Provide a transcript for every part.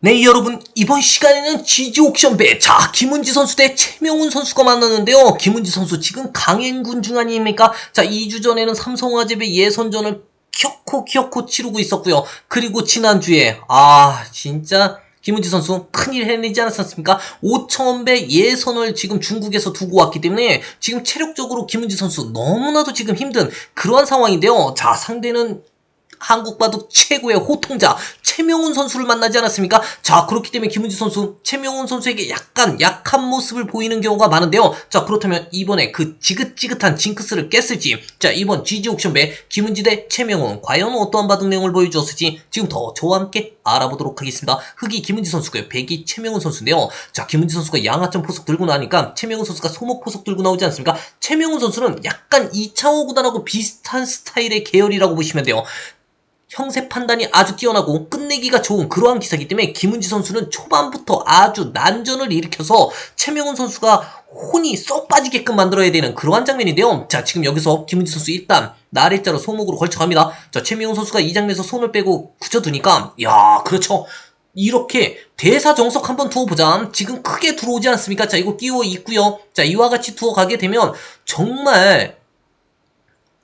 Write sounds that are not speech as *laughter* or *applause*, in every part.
네 여러분 이번 시간에는 지지 옥션 배 자 김은지 선수 대 최명훈 선수가 만났는데요. 김은지 선수 지금 강행군 중 아닙니까? 자 2주 전에는 삼성화재배 예선전을 키어코 키어코 치르고 있었고요. 그리고 지난주에 아 진짜 김은지 선수 큰일 해내지 않았습니까? 5천배 예선을 지금 중국에서 두고 왔기 때문에 지금 체력적으로 김은지 선수 너무나도 지금 힘든 그러한 상황인데요. 자 상대는 한국 바둑 최고의 호통자 최명훈 선수를 만나지 않았습니까? 자 그렇기 때문에 김은지 선수 최명훈 선수에게 약간 약한 모습을 보이는 경우가 많은데요. 자 그렇다면 이번에 그 지긋지긋한 징크스를 깼을지 자 이번 GG 옥션배 김은지 대 최명훈 과연 어떠한 바둑 내용을 보여주었을지 지금부터 저와 함께 알아보도록 하겠습니다. 흑이 김은지 선수고요. 백이 최명훈 선수인데요. 자 김은지 선수가 양하점 포석 들고 나니까 최명훈 선수가 소목 포석 들고 나오지 않습니까? 최명훈 선수는 약간 2차호 구단하고 비슷한 스타일의 계열이라고 보시면 돼요. 형세 판단이 아주 뛰어나고 끝내기가 좋은 그러한 기사이기 때문에 김은지 선수는 초반부터 아주 난전을 일으켜서 최명훈 선수가 혼이 쏙 빠지게끔 만들어야 되는 그러한 장면인데요. 자, 지금 여기서 김은지 선수 일단 나래자로 소목으로 걸쳐갑니다. 자, 최명훈 선수가 이 장면에서 손을 빼고 굳혀두니까 야, 그렇죠. 이렇게 대사 정석 한번 두어보자. 지금 크게 들어오지 않습니까? 자, 이거 끼워 있고요. 자, 이와 같이 두어가게 되면 정말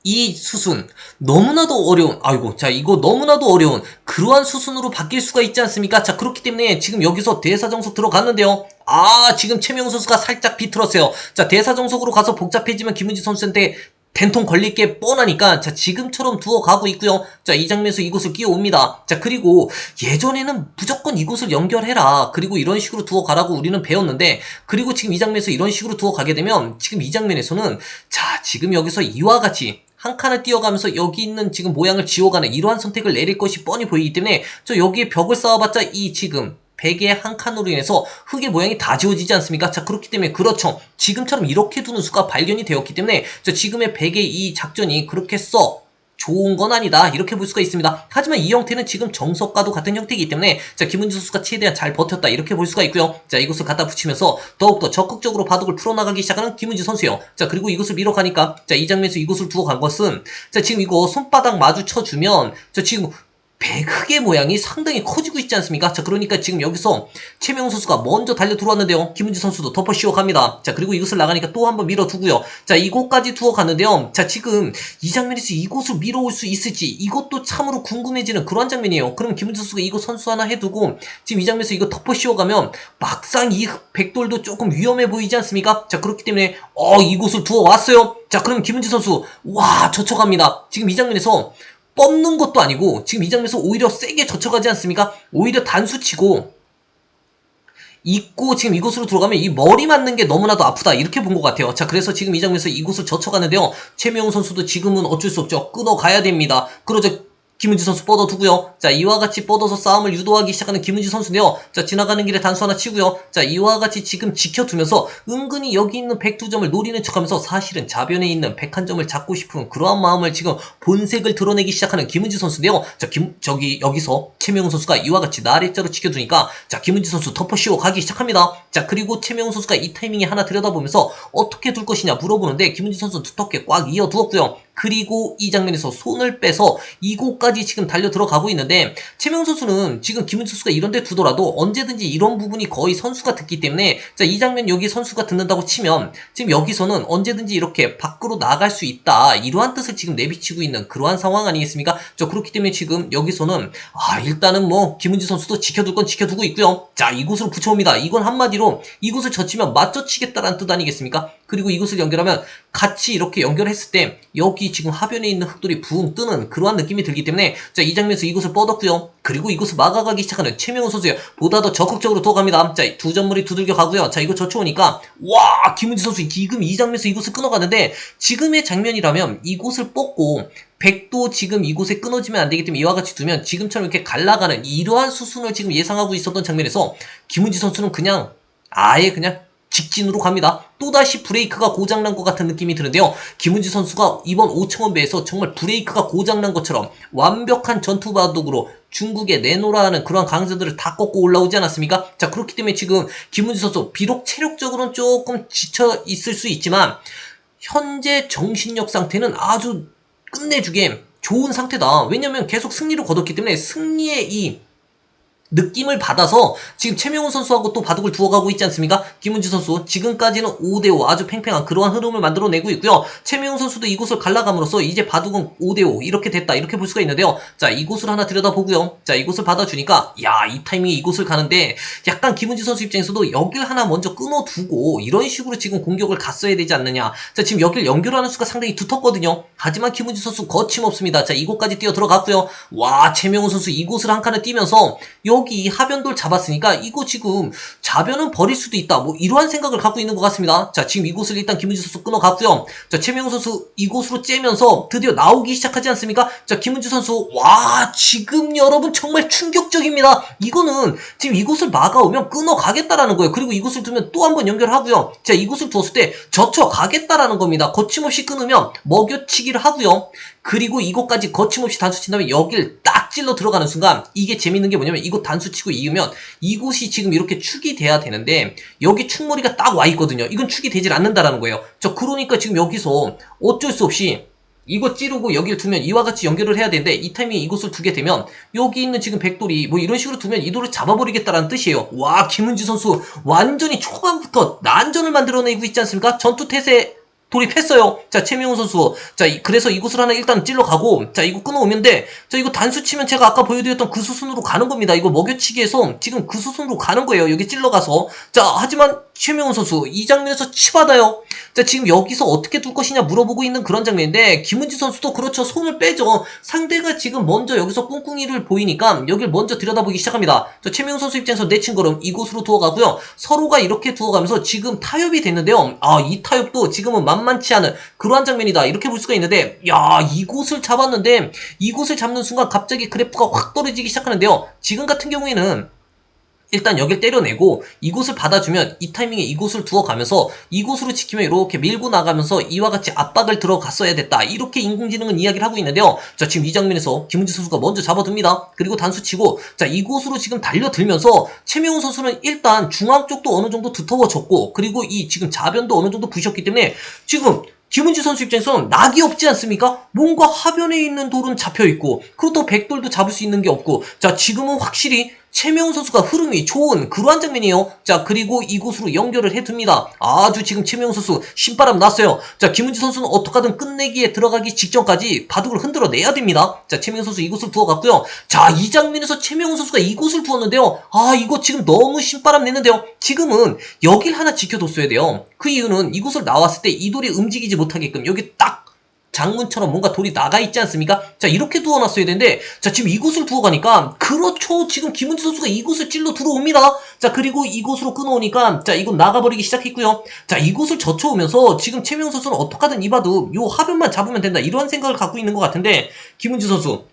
이 수순 너무나도 어려운 아이고 자 이거 너무나도 어려운 그러한 수순으로 바뀔 수가 있지 않습니까? 자 그렇기 때문에 지금 여기서 대사정석 들어갔는데요. 아 지금 최명훈 선수가 살짝 비틀었어요. 자 대사정석으로 가서 복잡해지면 김은지 선수한테 된통 걸릴 게 뻔하니까 자 지금처럼 두어 가고 있고요. 자 이 장면에서 이곳을 끼워옵니다. 자 그리고 예전에는 무조건 이곳을 연결해라. 그리고 이런 식으로 두어 가라고 우리는 배웠는데 그리고 지금 이 장면에서 이런 식으로 두어 가게 되면 지금 이 장면에서는 자 지금 여기서 이와 같이 한 칸을 띄어가면서 여기 있는 지금 모양을 지워가는 이러한 선택을 내릴 것이 뻔히 보이기 때문에 저 여기에 벽을 쌓아봤자 이 지금 베개의 한 칸으로 인해서 흙의 모양이 다 지워지지 않습니까? 자 그렇기 때문에 그렇죠. 지금처럼 이렇게 두는 수가 발견이 되었기 때문에 저 지금의 베개의 이 작전이 그렇게 써 좋은 건 아니다 이렇게 볼 수가 있습니다. 하지만 이 형태는 지금 정석과도 같은 형태이기 때문에 자 김은지 선수가 최대한 잘 버텼다 이렇게 볼 수가 있고요. 자 이것을 갖다 붙이면서 더욱더 적극적으로 바둑을 풀어나가기 시작하는 김은지 선수예요. 자 그리고 이것을 밀어가니까 자 이 장면에서 이곳을 두어 간 것은 자 지금 이거 손바닥 마주쳐주면 자 지금 배흑의 모양이 상당히 커지고 있지 않습니까? 자, 그러니까 지금 여기서 최명훈 선수가 먼저 달려 들어왔는데요. 김은지 선수도 덮어 씌워 갑니다. 자, 그리고 이곳을 나가니까 또 한번 밀어두고요. 자, 이곳까지 두어 갔는데요. 자, 지금 이 장면에서 이곳을 밀어올 수 있을지 이것도 참으로 궁금해지는 그런 장면이에요. 그럼 김은지 선수가 이곳 선수 하나 해두고 지금 이 장면에서 이거 덮어 씌워 가면 막상 이 백돌도 조금 위험해 보이지 않습니까? 자, 그렇기 때문에 어, 이곳을 두어 왔어요. 자, 그럼 김은지 선수 와, 젖혀갑니다. 지금 이 장면에서 뻗는 것도 아니고 지금 이 장면에서 오히려 세게 젖혀가지 않습니까? 오히려 단수치고 있고 지금 이곳으로 들어가면 이 머리 맞는 게 너무나도 아프다 이렇게 본 것 같아요. 자 그래서 지금 이 장면에서 이곳을 젖혀가는데요. 최명훈 선수도 지금은 어쩔 수 없죠. 끊어가야 됩니다. 그러자 김은지 선수 뻗어두고요. 자, 이와 같이 뻗어서 싸움을 유도하기 시작하는 김은지 선수인데요. 자, 지나가는 길에 단수 하나 치고요. 자, 이와 같이 지금 지켜두면서 은근히 여기 있는 102점을 노리는 척하면서 사실은 자변에 있는 101점을 잡고 싶은 그러한 마음을 지금 본색을 드러내기 시작하는 김은지 선수인데요. 자, 김, 저기, 여기서 최명훈 선수가 이와 같이 나래자로 지켜두니까 자, 김은지 선수 덮어 씌워 가기 시작합니다. 자, 그리고 최명훈 선수가 이 타이밍에 하나 들여다보면서 어떻게 둘 것이냐 물어보는데 김은지 선수는 두텁게 꽉 이어두었고요. 그리고 이 장면에서 손을 빼서 이곳까지 지금 달려 들어가고 있는데 최명 선수는 지금 김은 선수가 이런 데 두더라도 언제든지 이런 부분이 거의 선수가 듣기 때문에 자 이 장면 여기 선수가 듣는다고 치면 지금 여기서는 언제든지 이렇게 밖으로 나갈 수 있다 이러한 뜻을 지금 내비치고 있는 그러한 상황 아니겠습니까? 저 그렇기 때문에 지금 여기서는 아 일단은 뭐 김은지 선수도 지켜둘 건 지켜두고 있고요. 자 이곳으로 붙여옵니다. 이건 한마디로 이곳을 젖히면 맞춰치겠다라는 뜻 아니겠습니까? 그리고 이곳을 연결하면 같이 이렇게 연결했을 때 여기 지금 하변에 있는 흙돌이 붕 뜨는 그러한 느낌이 들기 때문에 자 이 장면에서 이곳을 뻗었고요. 그리고 이곳을 막아가기 시작하는 최명훈 선수예요. 보다 더 적극적으로 도갑니다. 자두 점물이 두들겨 가고요. 자 이거 젖혀오니까 와 김은지 선수 지금 이 장면에서 이곳을 끊어가는데 지금의 장면이라면 이곳을 뽑고 백도 지금 이곳에 끊어지면 안 되기 때문에 이와 같이 두면 지금처럼 이렇게 갈라가는 이러한 수순을 지금 예상하고 있었던 장면에서 김은지 선수는 그냥 아예 그냥 직진으로 갑니다. 또다시 브레이크가 고장난 것 같은 느낌이 드는데요. 김은지 선수가 이번 5천원 배에서 정말 브레이크가 고장난 것처럼 완벽한 전투 바둑으로 중국에 내놓으라 하는 그러한 강세들을 다 꺾고 올라오지 않았습니까? 자, 그렇기 때문에 지금 김은지 선수 비록 체력적으로는 조금 지쳐 있을 수 있지만 현재 정신력 상태는 아주 끝내주게 좋은 상태다. 왜냐면 계속 승리를 거뒀기 때문에 승리의 이 느낌을 받아서 지금 최명훈 선수하고 또 바둑을 두어가고 있지 않습니까? 김은지 선수 지금까지는 5대5 아주 팽팽한 그러한 흐름을 만들어내고 있고요. 최명훈 선수도 이곳을 갈라감으로써 이제 바둑은 5대5 이렇게 됐다 이렇게 볼 수가 있는데요. 자 이곳을 하나 들여다보고요. 자 이곳을 받아주니까 야 이 타이밍에 이곳을 가는데 약간 김은지 선수 입장에서도 여길 하나 먼저 끊어두고 이런 식으로 지금 공격을 갔어야 되지 않느냐. 자 지금 여길 연결하는 수가 상당히 두텁거든요. 하지만 김은지 선수 거침없습니다. 자 이곳까지 뛰어 들어갔고요. 와 최명훈 선수 이곳을 한 칸을 뛰면서 여기 하변돌 잡았으니까 이거 지금 자변은 버릴 수도 있다. 뭐 이러한 생각을 갖고 있는 것 같습니다. 자 지금 이곳을 일단 김은지 선수 끊어갔고요. 자 최명훈 선수 이곳으로 째면서 드디어 나오기 시작하지 않습니까? 자 김은지 선수 와 지금 여러분 정말 충격적입니다. 이거는 지금 이곳을 막아오면 끊어가겠다라는 거예요. 그리고 이곳을 두면 또 한 번 연결하고요. 자 이곳을 두었을 때 젖혀가겠다라는 겁니다. 거침없이 끊으면 먹여치기를 하고요. 그리고 이곳까지 거침없이 단수 친 다음에 여길 딱 찔러 들어가는 순간 이게 재밌는 게 뭐냐면 이곳 단수 치고 이으면 이곳이 지금 이렇게 축이 돼야 되는데 여기 축머리가 딱 와 있거든요. 이건 축이 되질 않는다라는 거예요. 저 그러니까 지금 여기서 어쩔 수 없이 이거 찌르고 여기를 두면 이와 같이 연결을 해야 되는데 이 타이밍에 이곳을 두게 되면 여기 있는 지금 백돌이 뭐 이런 식으로 두면 이 돌을 잡아버리겠다라는 뜻이에요. 와 김은지 선수 완전히 초반부터 난전을 만들어내고 있지 않습니까? 전투 태세 돌입했어요. 자, 최명훈 선수. 자, 이- 그래서 이곳을 하나 일단 찔러 가고, 자, 이거 끊어오면 돼. 자, 이거 단수 치면 제가 아까 보여드렸던 그 수순으로 가는 겁니다. 이거 먹여치기에서 지금 그 수순으로 가는 거예요. 여기 찔러 가서. 자, 하지만 최명훈 선수, 이 장면에서 치받아요. 자, 지금 여기서 어떻게 둘 것이냐 물어보고 있는 그런 장면인데, 김은지 선수도 그렇죠. 손을 빼죠. 상대가 지금 먼저 여기서 꿍꿍이를 보이니까, 여길 먼저 들여다보기 시작합니다. 자, 최명훈 선수 입장에서 내친 걸음 이곳으로 두어가고요. 서로가 이렇게 두어가면서 지금 타협이 됐는데요. 아, 이 타협도 지금은 만만 치 않은 그러한 장면이다. 이렇게 볼 수가 있는데, 야, 이곳을 잡았는데, 이곳을 잡는 순간 갑자기 그래프가 확 떨어지기 시작하는데요. 지금 같은 경우에는 일단 여길 때려내고 이곳을 받아주면 이 타이밍에 이곳을 두어가면서 이곳으로 지키면 이렇게 밀고 나가면서 이와 같이 압박을 들어갔어야 됐다. 이렇게 인공지능은 이야기를 하고 있는데요. 자 지금 이 장면에서 김은지 선수가 먼저 잡아둡니다. 그리고 단수 치고 자 이곳으로 지금 달려들면서 최명훈 선수는 일단 중앙 쪽도 어느 정도 두터워졌고 그리고 이 지금 자변도 어느 정도 부셨기 때문에 지금 김은지 선수 입장에서는 낙이 없지 않습니까? 뭔가 하변에 있는 돌은 잡혀있고, 그렇다고 백돌도 잡을 수 있는 게 없고, 자, 지금은 확실히 최명훈 선수가 흐름이 좋은 그러한 장면이에요. 자, 그리고 이곳으로 연결을 해둡니다. 아주 지금 최명훈 선수 신바람 났어요. 자, 김은지 선수는 어떻게든 끝내기에 들어가기 직전까지 바둑을 흔들어 내야 됩니다. 자, 최명훈 선수 이곳을 두어갔고요. 자, 이 장면에서 최명훈 선수가 이곳을 두었는데요. 아, 이거 지금 너무 신바람 내는데요. 지금은 여길 하나 지켜뒀어야 돼요. 그 이유는 이곳을 나왔을 때 이 돌이 움직이지 못하게끔 여기 딱 장문처럼 뭔가 돌이 나가 있지 않습니까? 자, 이렇게 두어놨어야 되는데, 자, 지금 이곳을 두어가니까, 그렇죠. 지금 김은지 선수가 이곳을 찔러 들어옵니다. 자, 그리고 이곳으로 끊어오니까, 자, 이곳 나가버리기 시작했고요. 자, 이곳을 젖혀오면서, 지금 최명 선수는 어떡하든 이봐도 요 하변만 잡으면 된다. 이러한 생각을 갖고 있는 것 같은데, 김은지 선수.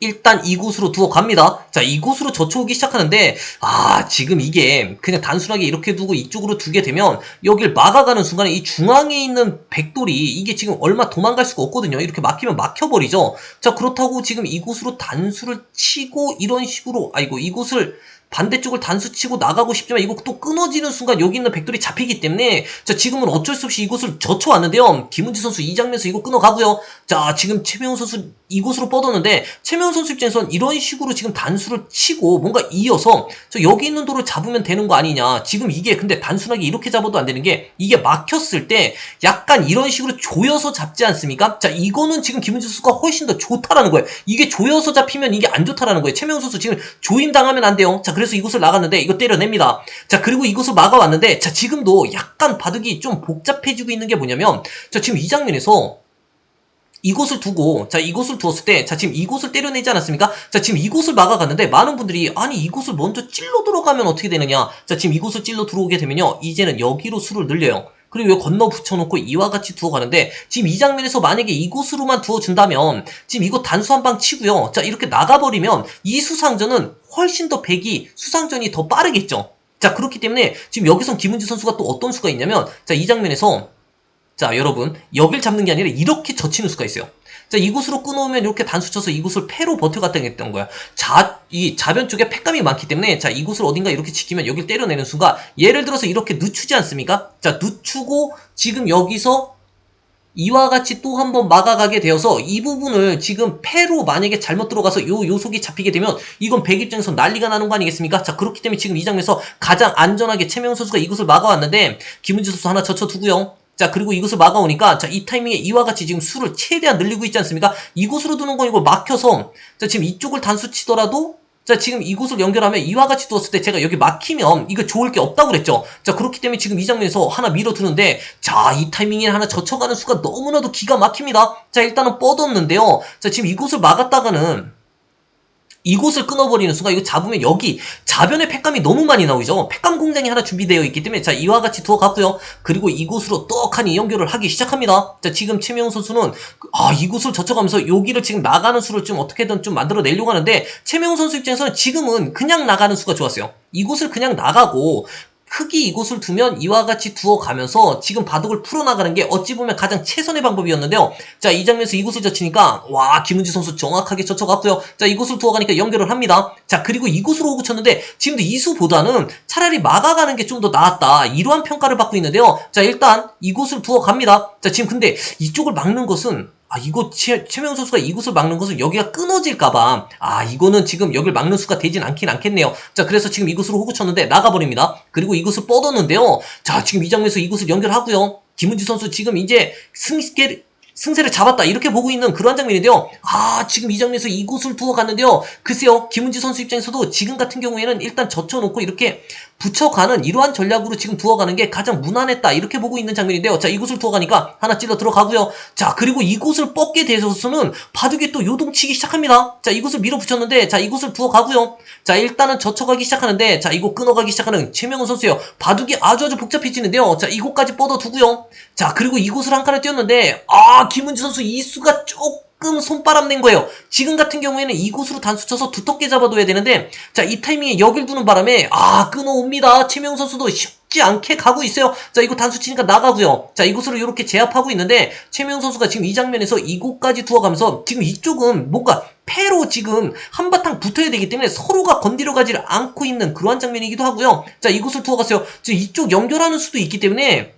일단 이곳으로 두어 갑니다. 자, 이곳으로 젖혀오기 시작하는데, 아, 지금 이게 그냥 단순하게 이렇게 두고 이쪽으로 두게 되면, 여길 막아가는 순간에 이 중앙에 있는 백돌이 이게 지금 얼마 도망갈 수가 없거든요. 이렇게 막히면 막혀버리죠. 자, 그렇다고 지금 이곳으로 단수를 치고 이런 식으로, 아이고, 이곳을 반대쪽을 단수 치고 나가고 싶지만 이거 또 끊어지는 순간 여기 있는 백돌이 잡히기 때문에 자 지금은 어쩔 수 없이 이곳을 젖혀왔는데요. 김은지 선수 이 장면에서 이거 끊어가고요. 자 지금 최명훈 선수 이곳으로 뻗었는데 최명훈 선수 입장에선 이런 식으로 지금 단수를 치고 뭔가 이어서 저 여기 있는 돌을 잡으면 되는 거 아니냐. 지금 이게 근데 단순하게 이렇게 잡아도 안 되는 게 이게 막혔을 때 약간 이런 식으로 조여서 잡지 않습니까? 자 이거는 지금 김은지 선수가 훨씬 더 좋다라는 거예요. 이게 조여서 잡히면 이게 안 좋다라는 거예요. 최명훈 선수 지금 조임 당하면 안 돼요. 자 그래서 이곳을 나갔는데 이거 때려냅니다 자 그리고 이곳을 막아왔는데 자 지금도 약간 바둑이 좀 복잡해지고 있는 게 뭐냐면 자 지금 이 장면에서 이곳을 두고 자 이곳을 두었을 때 자 지금 이곳을 때려내지 않았습니까? 자 지금 이곳을 막아갔는데 많은 분들이 아니 이곳을 먼저 찔러 들어가면 어떻게 되느냐? 자 지금 이곳을 찔러 들어오게 되면요 이제는 여기로 수를 늘려요. 그리고 여기 건너 붙여놓고 이와 같이 두어 가는데 지금 이 장면에서 만약에 이곳으로만 두어준다면 지금 이거 단수 한 방 치고요. 자 이렇게 나가버리면 이 수상전은 훨씬 더 백이 수상전이 더 빠르겠죠. 자 그렇기 때문에 지금 여기선 김은지 선수가 또 어떤 수가 있냐면 자 이 장면에서 자, 여러분, 여길 잡는 게 아니라 이렇게 젖히는 수가 있어요. 자, 이곳으로 끊어오면 이렇게 단수 쳐서 이곳을 패로 버텨갔다 했던 거야. 자, 이 자변 쪽에 팩감이 많기 때문에 자, 이곳을 어딘가 이렇게 지키면 여길 때려내는 수가 예를 들어서 이렇게 늦추지 않습니까? 자, 늦추고 지금 여기서 이와 같이 또 한번 막아가게 되어서 이 부분을 지금 패로 만약에 잘못 들어가서 요 요속이 잡히게 되면 이건 백 입장에서 난리가 나는 거 아니겠습니까? 자 그렇기 때문에 지금 이 장면에서 가장 안전하게 최명 선수가 이곳을 막아왔는데 김은지 선수 하나 젖혀두고요. 자 그리고 이것을 막아오니까 자 이 타이밍에 이와 같이 지금 수를 최대한 늘리고 있지 않습니까? 이곳으로 두는 건 이거 막혀서 자 지금 이쪽을 단수 치더라도 자 지금 이곳을 연결하면 이와 같이 두었을 때 제가 여기 막히면 이거 좋을 게 없다고 그랬죠. 자 그렇기 때문에 지금 이 장면에서 하나 밀어두는데 자 이 타이밍에 하나 젖혀가는 수가 너무나도 기가 막힙니다. 자 일단은 뻗었는데요. 자 지금 이곳을 막았다가는 이곳을 끊어버리는 순간 이거 잡으면 여기 자변의 팩감이 너무 많이 나오죠. 팩감 공장이 하나 준비되어 있기 때문에 자 이와 같이 두어 갔고요. 그리고 이곳으로 떡하니 연결을 하기 시작합니다. 자 지금 최명 선수는 그- 아 이곳을 젖혀가면서 여기를 지금 나가는 수를 좀 어떻게든 좀 만들어 내려고 하는데 최명 선수 입장에서는 지금은 그냥 나가는 수가 좋았어요. 이곳을 그냥 나가고 크기 이곳을 두면 이와 같이 두어가면서 지금 바둑을 풀어나가는 게 어찌 보면 가장 최선의 방법이었는데요. 자, 이 장면에서 이곳을 젖히니까, 와, 김은지 선수 정확하게 젖혀갔고요. 자, 이곳을 두어가니까 연결을 합니다. 자, 그리고 이곳으로 오고 쳤는데, 지금도 이수보다는 차라리 막아가는 게 좀 더 나았다. 이러한 평가를 받고 있는데요. 자, 일단 이곳을 두어갑니다. 자, 지금 근데 이쪽을 막는 것은 아, 이거 최, 최명 선수가 이곳을 막는 것은 여기가 끊어질까봐. 아, 이거는 지금 여길 막는 수가 되진 않긴 않겠네요. 자, 그래서 지금 이곳으로 호구 쳤는데 나가버립니다. 그리고 이곳을 뻗었는데요. 자, 지금 이 장면에서 이곳을 연결하고요. 김은지 선수 지금 이제 승계, 승세를 잡았다. 이렇게 보고 있는 그러한 장면인데요. 아, 지금 이 장면에서 이곳을 두어 갔는데요. 글쎄요, 김은지 선수 입장에서도 지금 같은 경우에는 일단 젖혀놓고 이렇게 붙여가는 이러한 전략으로 지금 두어가는 게 가장 무난했다. 이렇게 보고 있는 장면인데요. 자, 이곳을 두어가니까 하나 찔러 들어가고요. 자, 그리고 이곳을 뻗게 돼서는 바둑이 또 요동치기 시작합니다. 자, 이곳을 밀어붙였는데, 자, 이곳을 두어가고요. 자, 일단은 젖혀가기 시작하는데, 자, 이곳 끊어가기 시작하는 최명훈 선수예요. 바둑이 아주 아주 복잡해지는데요. 자, 이곳까지 뻗어두고요. 자, 그리고 이곳을 한 칸을 띄웠는데, 아, 김은지 선수 이 수가 조금 손바람 낸 거예요. 지금 같은 경우에는 이곳으로 단수 쳐서 두텁게 잡아둬야 되는데, 자, 이 타이밍에 여길 두는 바람에, 아, 끊어옵니다. 최명 선수도 쉽지 않게 가고 있어요. 자, 이거 단수 치니까 나가고요. 자, 이곳으로 이렇게 제압하고 있는데, 최명 선수가 지금 이 장면에서 이곳까지 두어가면서, 지금 이쪽은 뭔가 패로 지금 한바탕 붙어야 되기 때문에 서로가 건드려 가지를 않고 있는 그러한 장면이기도 하고요. 자, 이곳을 두어갔어요. 지금 이쪽 연결하는 수도 있기 때문에,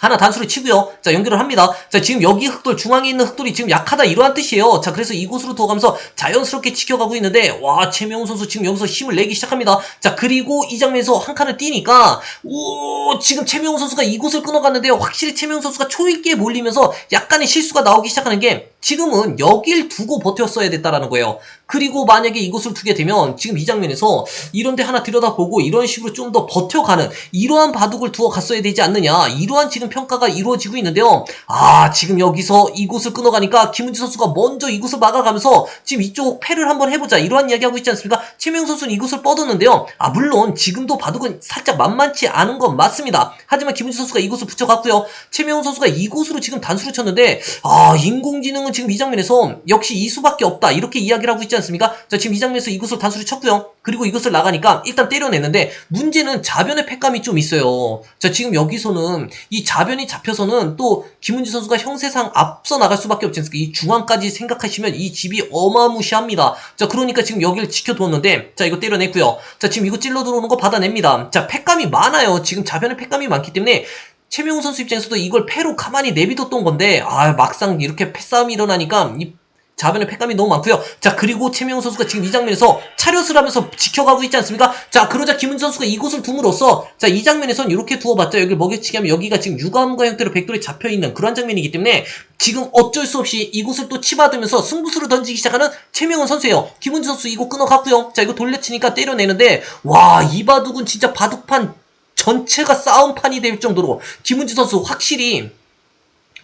하나 단수를 치고요. 자, 연결을 합니다. 자, 지금 여기 흑돌, 중앙에 있는 흑돌이 지금 약하다 이러한 뜻이에요. 자, 그래서 이곳으로 두어가면서 자연스럽게 지켜가고 있는데, 와, 최명훈 선수 지금 여기서 힘을 내기 시작합니다. 자, 그리고 이 장면에서 한 칸을 뛰니까, 오, 지금 최명훈 선수가 이곳을 끊어갔는데요. 확실히 최명훈 선수가 초읽기에 몰리면서 약간의 실수가 나오기 시작하는 게, 지금은 여길 두고 버텼어야 됐다라는 거예요. 그리고 만약에 이곳을 두게 되면 지금 이 장면에서 이런데 하나 들여다보고 이런 식으로 좀 더 버텨가는 이러한 바둑을 두어 갔어야 되지 않느냐 이러한 지금 평가가 이루어지고 있는데요. 아 지금 여기서 이곳을 끊어가니까 김은지 선수가 먼저 이곳을 막아가면서 지금 이쪽 패를 한번 해보자 이러한 이야기하고 있지 않습니까? 최명 선수는 이곳을 뻗었는데요. 아 물론 지금도 바둑은 살짝 만만치 않은 건 맞습니다. 하지만 김은지 선수가 이곳을 붙여갔고요. 최명 선수가 이곳으로 지금 단수를 쳤는데 아 인공지능은 지금 이 장면에서 역시 이 수밖에 없다 이렇게 이야기를 하고 있지 않습니까? 자 지금 이 장면에서 이곳을 단수를 쳤고요. 그리고 이것을 나가니까 일단 때려냈는데 문제는 자변의 팩감이 좀 있어요. 자 지금 여기서는 이 자변이 잡혀서는 또 김은지 선수가 형세상 앞서 나갈 수밖에 없지 않습니까? 이 중앙까지 생각하시면 이 집이 어마무시합니다. 자 그러니까 지금 여기를 지켜두었는데 자 이거 때려냈고요. 자 지금 이거 찔러 들어오는 거 받아냅니다. 자 팩감이 많아요. 지금 자변의 팩감이 많기 때문에 최명훈 선수 입장에서도 이걸 패로 가만히 내비뒀던 건데 아 막상 이렇게 패싸움이 일어나니까 이 자변의 팩감이 너무 많고요. 자 그리고 최명훈 선수가 지금 이 장면에서 차렷을 하면서 지켜가고 있지 않습니까? 자 그러자 김은지 선수가 이곳을 둠으로써 자 이 장면에선 이렇게 두어봤자 여기 먹여치기 하면 여기가 지금 유감과 형태로 백돌이 잡혀있는 그런 장면이기 때문에 지금 어쩔 수 없이 이곳을 또 치받으면서 승부수를 던지기 시작하는 최명훈 선수예요. 김은지 선수 이거 끊어갔고요. 자 이거 돌려치니까 때려내는데 와 이 바둑은 진짜 바둑판 전체가 싸움판이 될 정도로 김은지 선수 확실히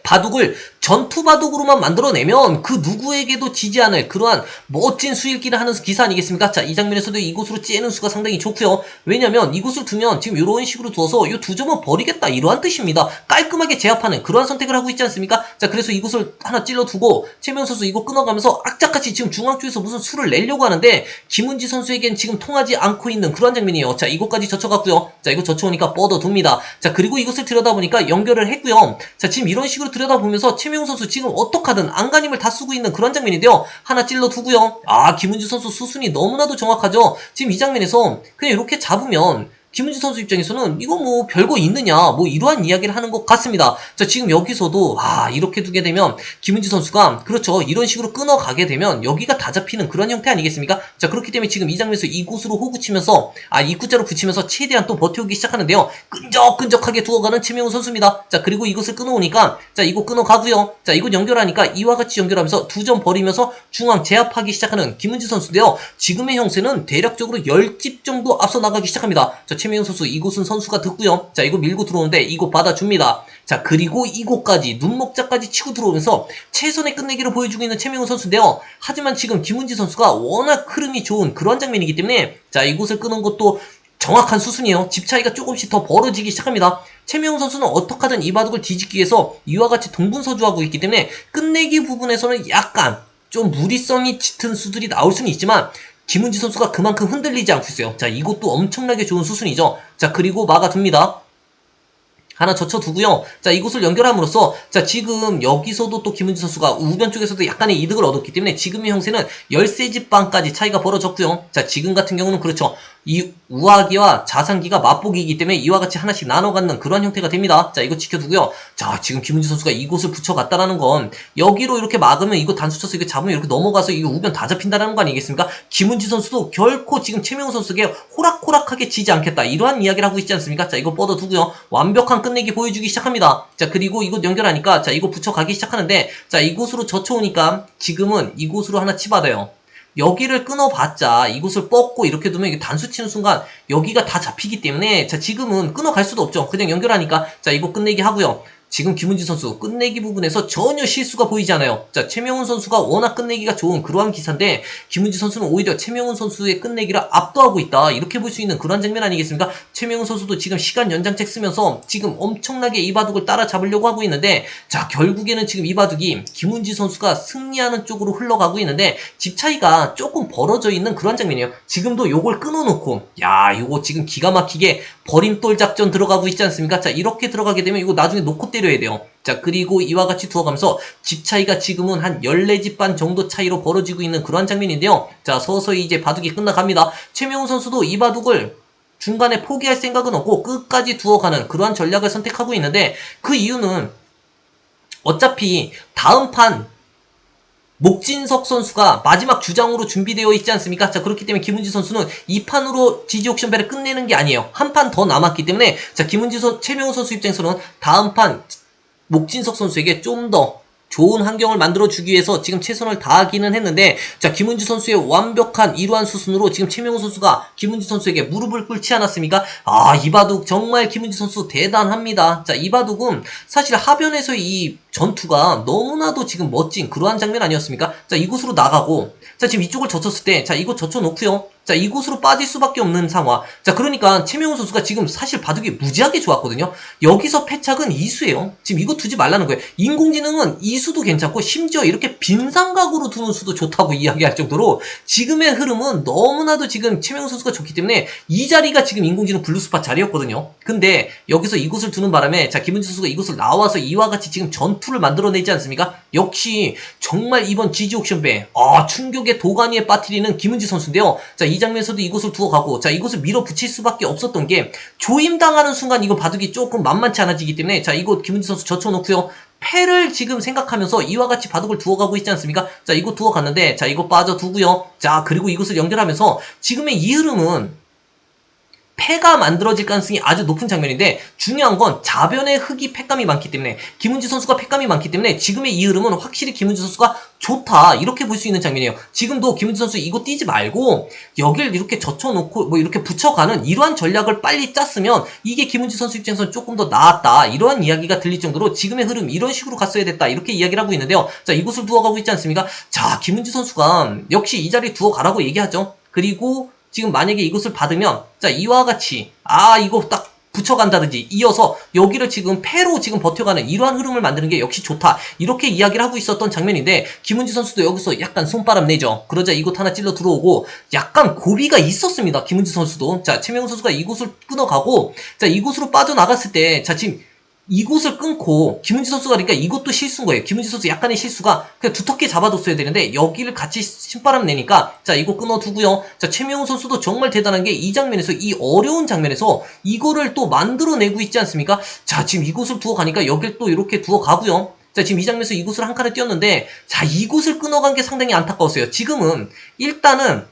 바둑을 전투 바둑으로만 만들어내면 그 누구에게도 지지 않을 그러한 멋진 수일기를 하는 기사 아니겠습니까? 자, 이 장면에서도 이곳으로 째는 수가 상당히 좋고요. 왜냐면 이곳을 두면 지금 이런 식으로 두어서 이 두 점은 버리겠다 이러한 뜻입니다. 깔끔하게 제압하는 그러한 선택을 하고 있지 않습니까? 자, 그래서 이곳을 하나 찔러두고 최명 선수 이거 끊어가면서 악착같이 지금 중앙 쪽에서 무슨 수를 내려고 하는데 김은지 선수에겐 지금 통하지 않고 있는 그러한 장면이에요. 자, 이곳까지 젖혀갔고요. 자, 이거 젖혀오니까 뻗어둡니다. 자, 그리고 이것을 들여다보니까 연결을 했고요. 자, 지금 이런 식으로 들여다보면서 최명 선수 지금 어떡하든 안간힘을 다 쓰고 있는 그런 장면인데요. 하나 찔러두고요. 아, 김은지 선수 수순이 너무나도 정확하죠. 지금 이 장면에서 그냥 이렇게 잡으면 김은지 선수 입장에서는 이거 뭐 별거 있느냐 뭐 이러한 이야기를 하는 것 같습니다. 자 지금 여기서도 아 이렇게 두게 되면 김은지 선수가 그렇죠 이런 식으로 끊어가게 되면 여기가 다 잡히는 그런 형태 아니겠습니까? 자 그렇기 때문에 지금 이 장면에서 이곳으로 호구 치면서 아 입구자로 붙이면서 최대한 또 버텨오기 시작하는데요. 끈적끈적하게 두어가는 최명훈 선수입니다. 자 그리고 이곳을 끊어오니까 자 이곳 끊어가고요. 자 이곳 연결하니까 이와 같이 연결하면서 두 점 버리면서 중앙 제압하기 시작하는 김은지 선수인데요. 지금의 형세는 대략적으로 10집 정도 앞서 나가기 시작합니다. 자 최명훈 선수 이곳은 선수가 듣고요. 자 이곳 밀고 들어오는데 이곳 받아줍니다. 자 그리고 이곳까지 눈목자까지 치고 들어오면서 최선의 끝내기를 보여주고 있는 최명훈 선수인데요. 하지만 지금 김은지 선수가 워낙 흐름이 좋은 그런 장면이기 때문에 자 이곳을 끄는 것도 정확한 수순이에요. 집 차이가 조금씩 더 벌어지기 시작합니다. 최명훈 선수는 어떻게 하든 이 바둑을 뒤집기 위해서 이와 같이 동분서주하고 있기 때문에 끝내기 부분에서는 약간 좀 무리성이 짙은 수들이 나올 수는 있지만 김은지 선수가 그만큼 흔들리지 않고 있어요. 자, 이것도 엄청나게 좋은 수순이죠. 자, 그리고 막아둡니다. 하나 젖혀두고요. 자, 이곳을 연결함으로써, 자, 지금 여기서도 또 김은지 선수가 우변 쪽에서도 약간의 이득을 얻었기 때문에 지금의 형세는 13집 방까지 차이가 벌어졌고요. 자, 지금 같은 경우는 그렇죠. 이 우하기와 자상기가 맛보기이기 때문에 이와 같이 하나씩 나눠 갖는 그런 형태가 됩니다. 자, 이거 지켜두고요. 자, 지금 김은지 선수가 이곳을 붙여갔다라는 건 여기로 이렇게 막으면 이거 단수 쳐서 이거 잡으면 이렇게 넘어가서 이거 우변 다 잡힌다라는 거 아니겠습니까? 김은지 선수도 결코 지금 최명우 선수에게 호락호락하게 지지 않겠다. 이러한 이야기를 하고 있지 않습니까? 자, 이거 뻗어두고요. 완벽한 끝내기 보여주기 시작합니다. 자, 그리고 이곳 연결하니까 자, 이거 붙여가기 시작하는데 자, 이곳으로 젖혀오니까 지금은 이곳으로 하나 치받아요. 여기를 끊어봤자 이곳을 뻗고 이렇게 두면 이게 단수 치는 순간 여기가 다 잡히기 때문에 자 지금은 끊어갈 수도 없죠. 그냥 연결하니까 자 이거 끝내기 하고요. 지금 김은지 선수 끝내기 부분에서 전혀 실수가 보이지 않아요. 자 최명훈 선수가 워낙 끝내기가 좋은 그러한 기사인데 김은지 선수는 오히려 최명훈 선수의 끝내기를 압도하고 있다. 이렇게 볼 수 있는 그러한 장면 아니겠습니까? 최명훈 선수도 지금 시간 연장책 쓰면서 지금 엄청나게 이 바둑을 따라잡으려고 하고 있는데 자 결국에는 지금 이 바둑이 김은지 선수가 승리하는 쪽으로 흘러가고 있는데 집 차이가 조금 벌어져 있는 그런 장면이에요. 지금도 요걸 끊어놓고 야 요거 지금 기가 막히게 버림돌 작전 들어가고 있지 않습니까? 자 이렇게 들어가게 되면 이거 나중에 놓고 때려야 돼요. 자 그리고 이와 같이 두어가면서 집 차이가 지금은 한 14집 반 정도 차이로 벌어지고 있는 그러한 장면인데요. 자 서서히 이제 바둑이 끝나갑니다. 최명훈 선수도 이 바둑을 중간에 포기할 생각은 없고 끝까지 두어가는 그러한 전략을 선택하고 있는데 그 이유는 어차피 다음 판 목진석 선수가 마지막 주장으로 준비되어 있지 않습니까? 자, 그렇기 때문에 김은지 선수는 이 판으로 지지 옥션배를 끝내는 게 아니에요. 한 판 더 남았기 때문에, 자, 김은지 선, 최명호 선수 입장에서는 다음 판 목진석 선수에게 좀 더 좋은 환경을 만들어주기 위해서 지금 최선을 다하기는 했는데, 자, 김은지 선수의 완벽한 이러한 수순으로 지금 최명호 선수가 김은지 선수에게 무릎을 꿇지 않았습니까? 아, 이 바둑 정말 김은지 선수 대단합니다. 자, 이 바둑은 사실 하변에서 이 전투가 너무나도 지금 멋진 그러한 장면 아니었습니까? 자, 이곳으로 나가고, 자, 지금 이쪽을 젖혔을 때, 자, 이곳 젖혀놓고요. 자, 이곳으로 빠질 수밖에 없는 상황. 자, 그러니까 최명훈 선수가 지금 사실 바둑이 무지하게 좋았거든요. 여기서 패착은 이수예요. 지금 이거 두지 말라는 거예요. 인공지능은 이수도 괜찮고 심지어 이렇게 빈상각으로 두는 수도 좋다고 *laughs* 이야기할 정도로 지금의 흐름은 너무나도 지금 최명훈 선수가 좋기 때문에 이 자리가 지금 인공지능 블루스팟 자리였거든요. 근데 여기서 이곳을 두는 바람에 자, 김은지 선수가 이곳을 나와서 이와 같이 지금 전투 를 만들어내지 않습니까? 역시 정말 이번 GG 옥션 배 아, 충격의 도가니에 빠뜨리는 김은지 선수인데요. 자, 이 장면에서도 이곳을 두어 가고 자 이곳을 밀어붙일 수밖에 없었던 게 조임당하는 순간 이거 바둑이 조금 만만치 않아지기 때문에 자 이곳 김은지 선수 젖혀놓고요 패를 지금 생각하면서 이와 같이 바둑을 두어가고 있지 않습니까? 자 이거 두어갔는데 자 이거 빠져두고요 자 그리고 이곳을 연결하면서 지금의 이 흐름은 패가 만들어질 가능성이 아주 높은 장면인데 중요한 건 자변의 흙이 패감이 많기 때문에 김은지 선수가 패감이 많기 때문에 지금의 이 흐름은 확실히 김은지 선수가 좋다 이렇게 볼 수 있는 장면이에요. 지금도 김은지 선수 이거 뛰지 말고 여길 이렇게 젖혀놓고 뭐 이렇게 붙여가는 이러한 전략을 빨리 짰으면 이게 김은지 선수 입장에서는 조금 더 나았다 이러한 이야기가 들릴 정도로 지금의 흐름 이런 식으로 갔어야 됐다 이렇게 이야기를 하고 있는데요. 자 이곳을 두어가고 있지 않습니까? 자 김은지 선수가 역시 이 자리 두어가라고 얘기하죠. 그리고 지금 만약에 이것을 받으면 자 이와 같이 아 이거 딱 붙여간다든지 이어서 여기를 지금 패로 지금 버텨가는 이러한 흐름을 만드는 게 역시 좋다. 이렇게 이야기를 하고 있었던 장면인데 김은지 선수도 여기서 약간 손바람 내죠. 그러자 이곳 하나 찔러 들어오고 약간 고비가 있었습니다 김은지 선수도. 자 최명훈 선수가 이곳을 끊어가고 자 이곳으로 빠져나갔을 때 자 지금 이곳을 끊고 김은지 선수가 그러니까 이것도 실수인 거예요. 김은지 선수 약간의 실수가 그냥 두텁게 잡아뒀어야 되는데 여기를 같이 신바람 내니까 자 이거 끊어두고요. 자 최명훈 선수도 정말 대단한 게 이 장면에서 이 어려운 장면에서 이거를 또 만들어내고 있지 않습니까? 자 지금 이곳을 두어 가니까 여길 또 이렇게 두어 가고요. 자 지금 이 장면에서 이곳을 한 칸을 띄었는데 자 이곳을 끊어간 게 상당히 안타까웠어요. 지금은 일단은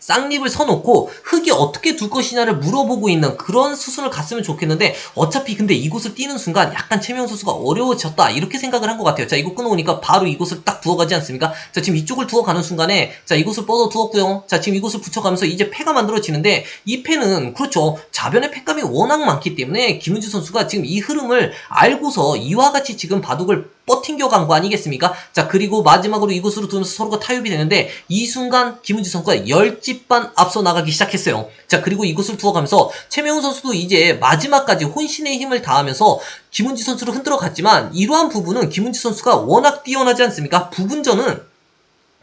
쌍립을 서놓고 흙이 어떻게 둘 것이냐를 물어보고 있는 그런 수순을 갔으면 좋겠는데 어차피 근데 이곳을 뛰는 순간 약간 최명 선수가 어려워졌다 이렇게 생각을 한 것 같아요. 자 이곳 끊어오니까 바로 이곳을 딱 두어가지 않습니까? 자 지금 이쪽을 두어가는 순간에 자 이곳을 뻗어 두었고요. 자 지금 이곳을 붙여가면서 이제 패가 만들어지는데 이 패는 그렇죠. 자변의 패감이 워낙 많기 때문에 김은지 선수가 지금 이 흐름을 알고서 이와 같이 지금 바둑을 뻗팅겨 간 거 아니겠습니까? 자 그리고 마지막으로 이곳으로 두면서 서로가 타협이 되는데 이 순간 김은지 선수가 열집반 앞서 나가기 시작했어요. 자 그리고 이곳을 두어가면서 최명훈 선수도 이제 마지막까지 혼신의 힘을 다하면서 김은지 선수를 흔들어 갔지만 이러한 부분은 김은지 선수가 워낙 뛰어나지 않습니까? 부분전은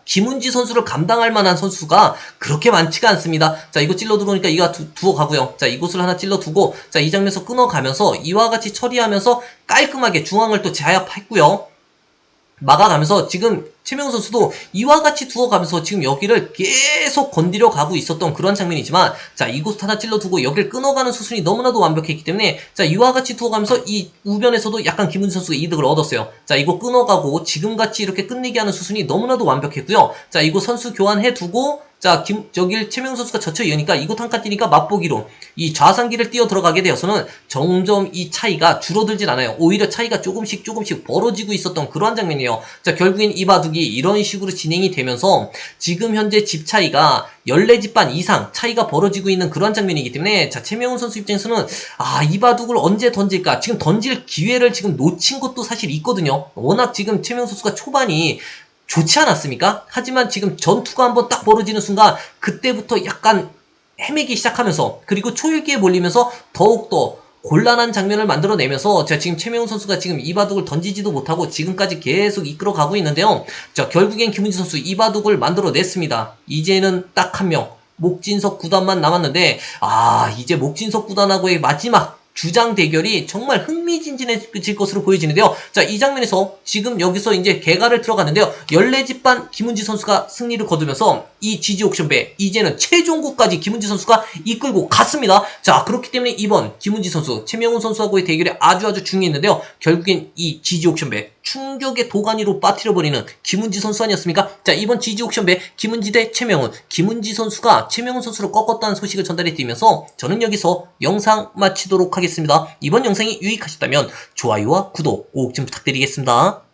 김은지 선수를 감당할 만한 선수가 그렇게 많지가 않습니다. 자, 이거 찔러 들어오니까 이가 두, 두어 가고요. 자, 이곳을 하나 찔러 두고, 자, 이 장면에서 끊어 가면서 이와 같이 처리하면서 깔끔하게 중앙을 또 제압했고요. 막아가면서 지금 최명 선수도 이와 같이 두어가면서 지금 여기를 계속 건드려 가고 있었던 그런 장면이지만 자 이곳 하나 찔러두고 여기를 끊어가는 수순이 너무나도 완벽했기 때문에 자 이와 같이 두어가면서 이 우변에서도 약간 김은지 선수가 이득을 얻었어요. 자 이거 끊어가고 지금같이 이렇게 끝내게 하는 수순이 너무나도 완벽했고요. 자 이거 선수 교환해 두고 자, 김, 저길 최명 선수가 젖혀 이으니까 이곳 한칸 뛰니까 맛보기로 이 좌상기를 뛰어 들어가게 되어서는 점점 이 차이가 줄어들진 않아요. 오히려 차이가 조금씩 조금씩 벌어지고 있었던 그러한 장면이에요. 자, 결국엔 이 바둑이 이런 식으로 진행이 되면서 지금 현재 집 차이가 14집 반 이상 차이가 벌어지고 있는 그러한 장면이기 때문에 자, 최명훈 선수 입장에서는 아, 이 바둑을 언제 던질까? 지금 던질 기회를 지금 놓친 것도 사실 있거든요. 워낙 지금 최명훈 선수가 초반이 좋지 않았습니까? 하지만 지금 전투가 한번 딱 벌어지는 순간 그때부터 약간 헤매기 시작하면서 그리고 초일기에 몰리면서 더욱더 곤란한 장면을 만들어내면서 자 지금 최명훈 선수가 지금 이 바둑을 던지지도 못하고 지금까지 계속 이끌어가고 있는데요. 자 결국엔 김은지 선수 이 바둑을 만들어냈습니다. 이제는 딱 한 명 목진석 구단만 남았는데 아 이제 목진석 구단하고의 마지막 주장 대결이 정말 흥미진진해질 것으로 보여지는데요. 자, 이 장면에서 지금 여기서 이제 개가를 들어갔는데요. 14집반 김은지 선수가 승리를 거두면서 이 지지 옥션배 이제는 최종국까지 김은지 선수가 이끌고 갔습니다. 자, 그렇기 때문에 이번 김은지 선수, 최명훈 선수하고의 대결이 아주 아주 중요했는데요. 결국엔 이 지지 옥션배 충격의 도가니로 빠뜨려버리는 김은지 선수 아니었습니까? 자, 이번 지지 옥션배 김은지 대 최명훈, 김은지 선수가 최명훈 선수를 꺾었다는 소식을 전달해 드리면서 저는 여기서 영상 마치도록 하겠습니다. 이번 영상이 유익하셨다면 좋아요와 구독 꼭 좀 부탁드리겠습니다.